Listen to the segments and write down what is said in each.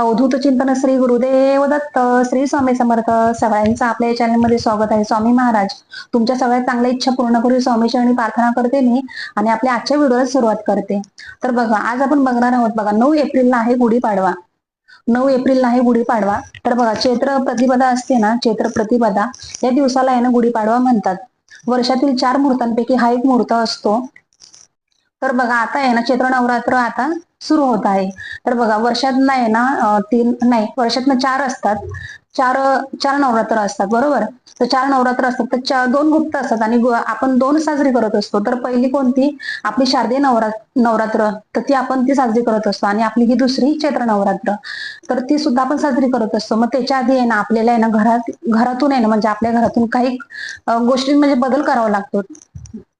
अवधूत चिंतन श्री गुरुदेव दत्त श्री स्वामी समर्थ सगळ्यांचं आपल्या चॅनलमध्ये स्वागत आहे. स्वामी महाराज तुमच्या सगळ्या चांगल्या इच्छा पूर्ण करू स्वामी चरणी प्रार्थना करते मी आणि आपल्या आजच्या व्हिडिओला सुरुवात करते. तर बघा आज आपण बघणार आहोत बघा नऊ एप्रिलला आहे गुढीपाडवा. नऊ एप्रिलला आहे गुढीपाडवा. तर बघा चैत्र प्रतिपदा असते ना चैत्र प्रतिपदा या दिवसाला आहे ना गुढीपाडवा म्हणतात. वर्षातील चार मुहूर्तांपैकी हा एक मुहूर्त असतो. तर बघा आता आहे ना चैत्र नवरात्र आता सुरू होत आहे. तर बघा वर्षात आहे ना तीन नाही वर्षातनं चार असतात. चार चार नवरात्र असतात बरोबर? तर चार नवरात्र असतात तर चार दोन गुप्त असतात आणि आपण दोन साजरी करत असतो. तर पहिली कोणती? आपली शारदीय नवरात्र नवरात्र तर ती आपण ती साजरी करत असतो. आणि आपली ही दुसरी चैत्र नवरात्र तर ती सुद्धा आपण साजरी करत असतो. मग त्याच्या आधी आहे ना आपल्याला आहे ना घरात घरातून आहे ना म्हणजे आपल्या घरातून काही गोष्टी गोष्टींमध्ये बदल करावा लागतो.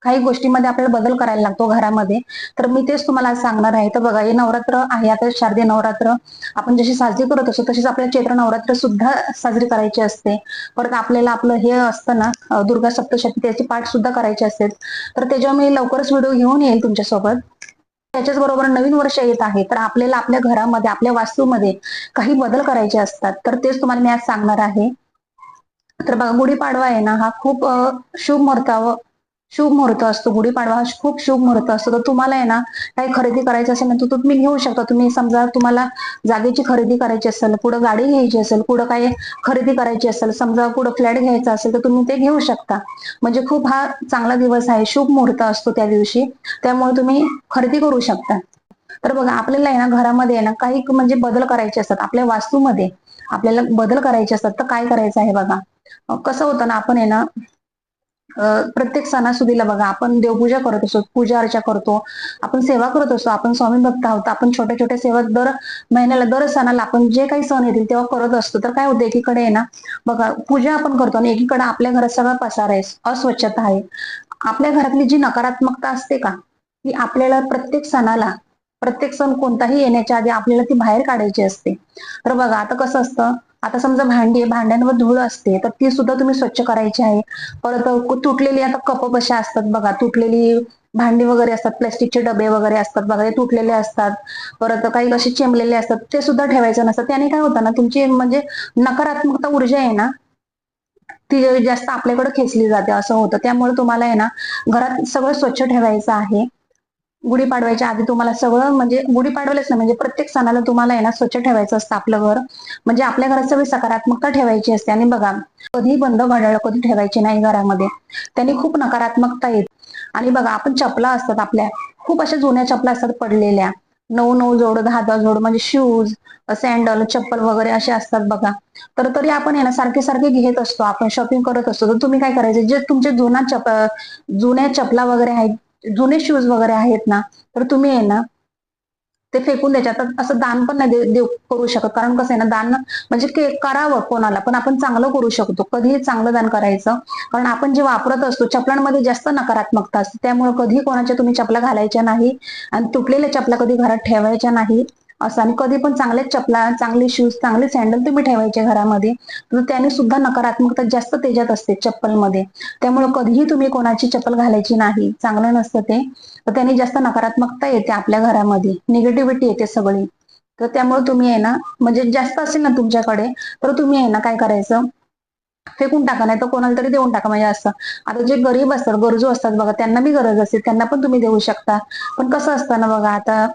काही गोष्टीमध्ये आपल्याला बदल करायला लागतो घरामध्ये. तर मी तेच तुम्हाला आज सांगणार आहे. तर बघा हे नवरात्र आहे. आता शारदीय नवरात्र आपण जशी साजरी करत असतो तशीच आपल्याला चैत्र नवरात्र सुद्धा साजरी करायची असते. परत आपल्याला आपलं हे असतं ना दुर्गा सप्तशती त्याची पाठ सुद्धा करायची असते तर त्याच्यावर मी लवकरच व्हिडिओ घेऊन येईल तुमच्यासोबत. त्याच्याच बरोबर नवीन वर्ष येत आहे. तर आपल्याला आपल्या घरामध्ये आपल्या वास्तूमध्ये काही बदल करायचे असतात. तर तेच तुम्हाला मी आज सांगणार आहे. तर बघा गुढीपाडवा आहे ना हा खूप शुभ मुहूर्तावर शुभ मुहूर्त असतो गुढीपाडवा हा खूप शुभ मुहूर्त असतो. तर तुम्हाला आहे ना काही खरेदी करायची असेल ना तर तुम्ही घेऊ शकता. तुम्ही समजा तुम्हाला जागेची खरेदी करायची असेल कुठं गाडी घ्यायची असेल कुठं काही खरेदी करायची असेल समजा कुठं फ्लॅट घ्यायचा असेल तर तुम्ही ते घेऊ शकता. म्हणजे खूप हा चांगला दिवस आहे शुभ मुहूर्त असतो त्या दिवशी. त्यामुळे तुम्ही खरेदी करू शकता. तर बघा आपल्याला आहे ना घरामध्ये आहे ना काही म्हणजे बदल करायचे असतात. आपल्या वास्तूमध्ये आपल्याला बदल करायचे असतात. तर काय करायचं आहे बघा? कसं होतं ना आपण आहे ना प्रत्येक सणासुदीला बघा आपण देवपूजा करत असतो पूजा अर्चा करतो आपण सेवा करत असतो आपण स्वामी भक्त आहोत आपण छोट्या छोट्या सेवा दर महिन्याला दर सणाला आपण जे काही सण येतील तेव्हा करत असतो. तर काय होतं एकीकडे आहे ना बघा पूजा आपण करतो आणि एकीकडे आपल्या घरात सगळा पसार आहे अस्वच्छता आहे. आपल्या घरातली जी नकारात्मकता असते का ती आपल्याला प्रत्येक सणाला प्रत्येक सण कोणताही येण्याच्या आधी आपल्याला ती बाहेर काढायची असते. तर बघा आता कसं असतं आता समजा भांडी भांड्यांवर धूळ असते तर ती सुद्धा तुम्ही स्वच्छ करायची आहे. परत तुटलेली आता कप कशा असतात बघा तुटलेली भांडी वगैरे असतात प्लास्टिकचे डबे वगैरे असतात बघा ते तुटलेले असतात. परत काही असे चेंबलेले असतात ते सुद्धा ठेवायचं नसतं. त्याने काय होतं ना तुमची म्हणजे नकारात्मकता ऊर्जा आहे ना ती जास्त आपल्याकडे खेचली जाते असं होतं. त्यामुळे तुम्हाला आहे ना घरात सगळं स्वच्छ ठेवायचं आहे. गुढीपाडव्याच्या आधी तुम्हाला सगळं म्हणजे गुढीपाडव्यालाच नाही म्हणजे प्रत्येक सणाला तुम्हाला आहे ना स्वच्छ ठेवायचं असतं आपलं घर. म्हणजे आपल्या घरात सगळी सकारात्मकता ठेवायची असते आणि बघा कधी बंद घड्याळ कधी ठेवायची नाही घरामध्ये. त्यांनी खूप नकारात्मकता येत. आणि बघा आपण चपला असतात आपल्या. खूप अशा जुन्या चपला असतात पडलेल्या. नऊ नऊ जोड दहा दहा जोड म्हणजे शूज सँडल चप्पल वगैरे असे असतात बघा. तर तरी आपण आहे ना सारखे सारखे घेत असतो आपण शॉपिंग करत असतो. तर तुम्ही काय करायचं? जे तुमचे जुना चप जुन्या चपला वगैरे आहेत जुने शूज वगैरे आहेत ना तर तुम्ही आहे ना ते फेकून द्यायचे. आता असं दान पण नाही दे- देऊ करू शकत. कारण कसं आहे ना दान म्हणजे करावं कोणाला पण आपण चांगलं करू शकतो. कधीही चांगलं दान करायचं. कारण आपण जे वापरत असतो चपलांमध्ये जास्त नकारात्मकता असते. त्यामुळे कधी कोणाच्या तुम्ही चपला घालायच्या नाही आणि तुटलेल्या चपला कधी घरात ठेवायच्या नाही असं. आणि कधी पण चांगल्या चपला चांगले शूज चांगले सँडल तुम्ही ठेवायचे घरामध्ये तर त्याने सुद्धा नकारात्मकता जास्त तेजात असते चप्पलमध्ये. त्यामुळे कधीही तुम्ही कोणाची चप्पल घालायची नाही चांगलं नसतं ते तर त्याने जास्त नकारात्मकता येते आपल्या घरामध्ये निगेटिव्हिटी येते सगळी. तर त्यामुळे तुम्ही आहे ना म्हणजे जास्त असेल ना तुमच्याकडे तर तुम्ही आहे ना काय करायचं फेकून टाका नाही तर कोणाला तरी देऊन टाका. म्हणजे असं आता जे गरीब असतात गरजू असतात बघा त्यांना बी गरज असते त्यांना पण तुम्ही देऊ शकता. पण कसं असतं ना बघा आता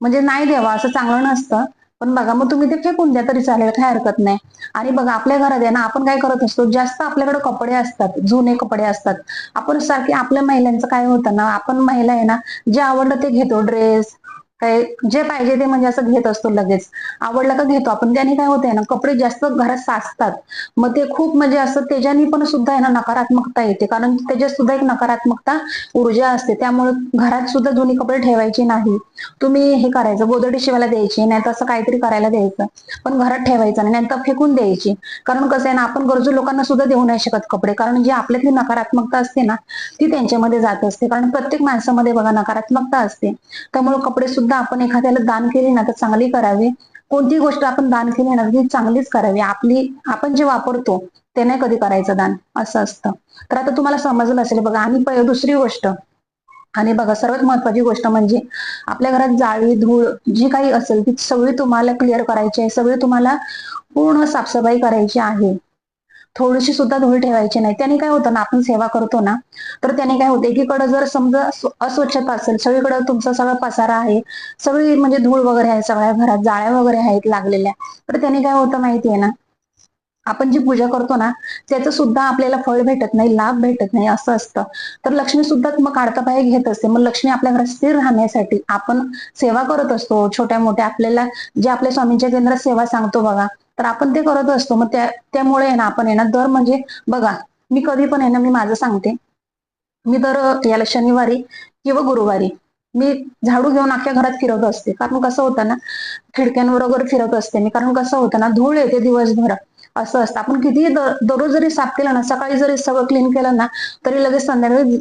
म्हणजे नाही द्यावा असं चांगलं नसतं. पण बघा मग तुम्ही ते फेकून द्या तरी चालेल काही हरकत नाही. आणि बघा आपल्या घरात आहे ना आपण काय करत असतो जास्त आपल्याकडे कपडे असतात जुने कपडे असतात. आपण सारखे आपल्या महिलांचं काय होतं ना आपण महिला आहे ना जे आवडलं ते घेतो ड्रेस काय जे पाहिजे ते म्हणजे असं घेत असतो लगेच. आवडलं का घेतो. आपण त्याने काय होतंय ना कपडे जास्त घरात साचतात. मग ते खूप म्हणजे असं त्याच्याने पण सुद्धा आहे ना नकारात्मकता येते. कारण त्याच्यात सुद्धा एक नकारात्मकता ऊर्जा असते. त्यामुळे घरात सुद्धा जुनी कपडे ठेवायचे नाही. तुम्ही हे करायचं गोदडी शिवायला द्यायची नाही तर असं काहीतरी करायला द्यायचं. पण घरात ठेवायचं नाही नाहीतर फेकून द्यायची. कारण कसं आहे ना आपण गरजू लोकांना सुद्धा देऊ नाही शकत कपडे. कारण जी आपल्यातली नकारात्मकता असते ना ती त्यांच्यामध्ये जात असते. कारण प्रत्येक माणसामध्ये बघा नकारात्मकता असते. त्यामुळे कपडे सुद्धा आपण एखाद्याला दान केली ना तर चांगली करावी. कोणती गोष्ट आपण दान केली ना ती चांगलीच करावी. आपली आपण जे वापरतो ते नाही कधी करायचं दान. असं असतं. तर आता तुम्हाला समजलं असेल बघा आणि दुसरी गोष्ट. आणि बघा सर्वात महत्वाची गोष्ट म्हणजे आपल्या घरात जाळी धूळ जी काही असेल ती सगळी तुम्हाला क्लिअर करायची आहे. सगळी तुम्हाला पूर्ण साफसफाई करायची आहे. थोडीशी सुद्धा धूळ ठेवायची नाही. त्याने काय होतं ना आपण सेवा करतो ना तर त्याने काय होतं एकीकडे जर समजा अस्वच्छता असेल सगळीकडे तुमचा सगळा पसारा आहे सगळी म्हणजे धूळ वगैरे आहे सगळ्या घरात जाळ्या वगैरे आहेत लागलेल्या तर त्याने काय होतं माहितीये ना आपण जी पूजा करतो ना त्याचं सुद्धा आपल्याला फळ भेटत नाही लाभ भेटत नाही असं असतं. तर लक्ष्मी सुद्धा मग काढता पाय घेत असते. मग लक्ष्मी आपल्या घरात स्थिर राहण्यासाठी आपण सेवा करत असतो. छोट्या मोठ्या आपल्याला जे आपल्या स्वामींच्या केंद्रात सेवा सांगतो बघा तर आपण ते करत असतो. मग त्या त्यामुळे आहे ना आपण आहे ना दर म्हणजे बघा मी कधी पण आहे ना मी माझं सांगते. मी दर याला शनिवारी किंवा गुरुवारी मी झाडू घेऊन अख्ख्या घरात फिरत असते. कारण कसं होतं ना खिडक्यांवर वगैरे फिरत असते मी. कारण कसं होतं ना धूळ येते दिवसभर. असं असतं. आपण कितीही दररोज जरी साफ केलं ना सकाळी जरी सगळं क्लीन केलं ना तरी लगेच संध्याकाळी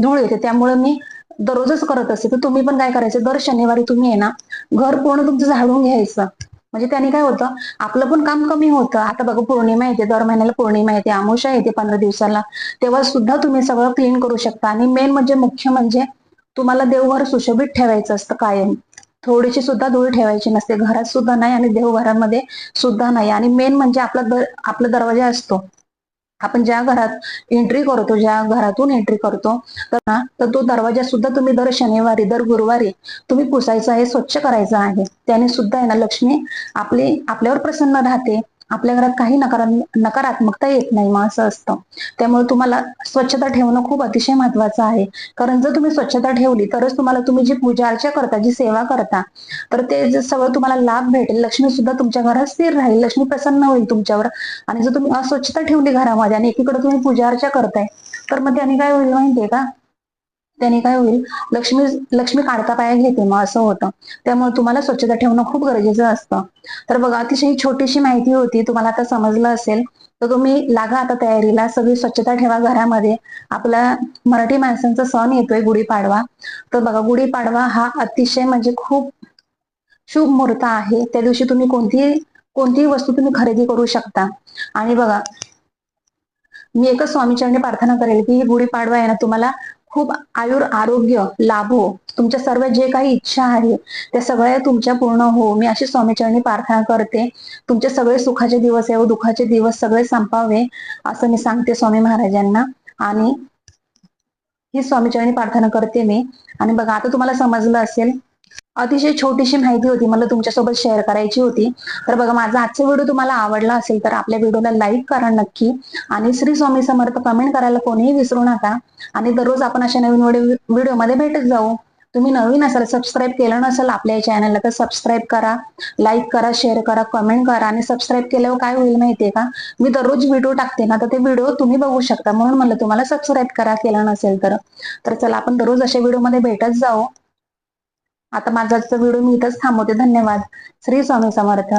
धूळ येते. त्यामुळे मी दररोजच करत असते. तर तुम्ही पण काय करायचं दर शनिवारी तुम्ही आहे ना घर पूर्ण तुमचं झाडून घ्यायचं. म्हणजे त्याने काय होतं आपलं पण काम कमी होतं. आता बघा पौर्णिमा येते दर महिन्याला पौर्णिमा येते आमुषा येते पंधरा दिवसाला. तेव्हा सुद्धा तुम्ही सगळं क्लीन करू शकता. आणि मेन म्हणजे मुख्य म्हणजे तुम्हाला देवघर सुशोभित ठेवायचं असतं कायम. थोडीशी सुद्धा धूळ ठेवायची नसते. घरात सुद्धा नाही आणि देवघरामध्ये सुद्धा नाही. आणि मेन म्हणजे आपला आपला दरवाजा असतो. आपण ज्या घरात एंट्री करतो ज्या घरातून एंट्री करतो तर ना तर तो दरवाजा सुद्धा तुम्ही दर शनिवारी दर गुरुवारी तुम्ही पुसायचा आहे स्वच्छ करायचा आहे. त्याने सुद्धा आहे ना लक्ष्मी आपली आपल्यावर प्रसन्न राहते. आपल्या घरात काही नकारा नकारात्मकता येत नाही मग असं असतं. त्यामुळे तुम्हाला स्वच्छता ठेवणं खूप अतिशय महत्वाचं आहे. कारण जर तुम्ही स्वच्छता ठेवली तरच तुम्हाला तुम्ही जी पूजा अर्चा करता जी सेवा करता तर ते सगळं तुम्हाला लाभ भेटेल. लक्ष्मी सुद्धा तुमच्या घरात स्थिर राहील. लक्ष्मी प्रसन्न होईल तुमच्यावर. आणि जर तुम्ही अस्वच्छता ठेवली घरामध्ये आणि एकीकडे तुम्ही पूजा अर्चा करताय तर मग त्याने काय होईल माहितीये का? त्याने काय होईल? लक्ष्मी लक्ष्मी काढता पाया घेते मग असं होतं. त्यामुळे तुम्हाला स्वच्छता ठेवणं खूप गरजेचं असतं. तर बघा अतिशय छोटीशी माहिती होती तुम्हाला आता समजलं असेल. तर तुम्ही लागा आता तयारीला सगळी स्वच्छता ठेवा घरामध्ये. आपला मराठी माणसांचा सण येतोय गुढीपाडवा. तर बघा गुढीपाडवा हा अतिशय म्हणजे खूप शुभ मुहूर्त आहे. त्या दिवशी तुम्ही कोणतीही कोणतीही वस्तू तुम्ही खरेदी करू शकता. आणि बघा मी एकच स्वामीचरणी प्रार्थना करेल की ही गुढीपाडवा आहे ना तुम्हाला खूप आयुर आरोग्य लाभो हो. तुमच्या सर्व जे काही इच्छा आहे त्या सगळ्या तुमच्या पूर्ण हो. मी अशी स्वामीचरणी प्रार्थना करते. तुमचे सगळे सुखाचे दिवस आहे व दुःखाचे दिवस सगळे संपावे असं मी सांगते स्वामी महाराजांना. आणि ही स्वामीचरणी प्रार्थना करते मी. आणि बघा आता तुम्हाला समजलं असेल अतिशय छोटीशी माहिती होती. मला तुमच्यासोबत शेअर करायची होती. तर बघा माझा आजचा व्हिडिओ तुम्हाला आवडला असेल तर आपल्या व्हिडिओला लाईक करा नक्की. आणि श्री स्वामी समर्थ कमेंट करायला कोणीही विसरू नका. आणि दररोज आपण अशा नवीन व्हिडिओमध्ये भेटत जाऊ. तुम्ही नवीन असाल सबस्क्राईब केलं नसेल आपल्या चॅनलला तर सबस्क्राईब करा. लाईक करा शेअर करा कमेंट करा. आणि सबस्क्राईब केल्यावर काय होईल माहितीये का? मी दररोज व्हिडिओ टाकते ना तर ते व्हिडिओ तुम्ही बघू शकता. म्हणून म्हणलं तुम्हाला सबस्क्राईब करा केलं नसेल तर. तर चला आपण दररोज अशा व्हिडिओमध्ये भेटत जाऊ. आता माझा व्हिडिओ मी इथंच थांबवते. धन्यवाद. श्री स्वामी समर्थ.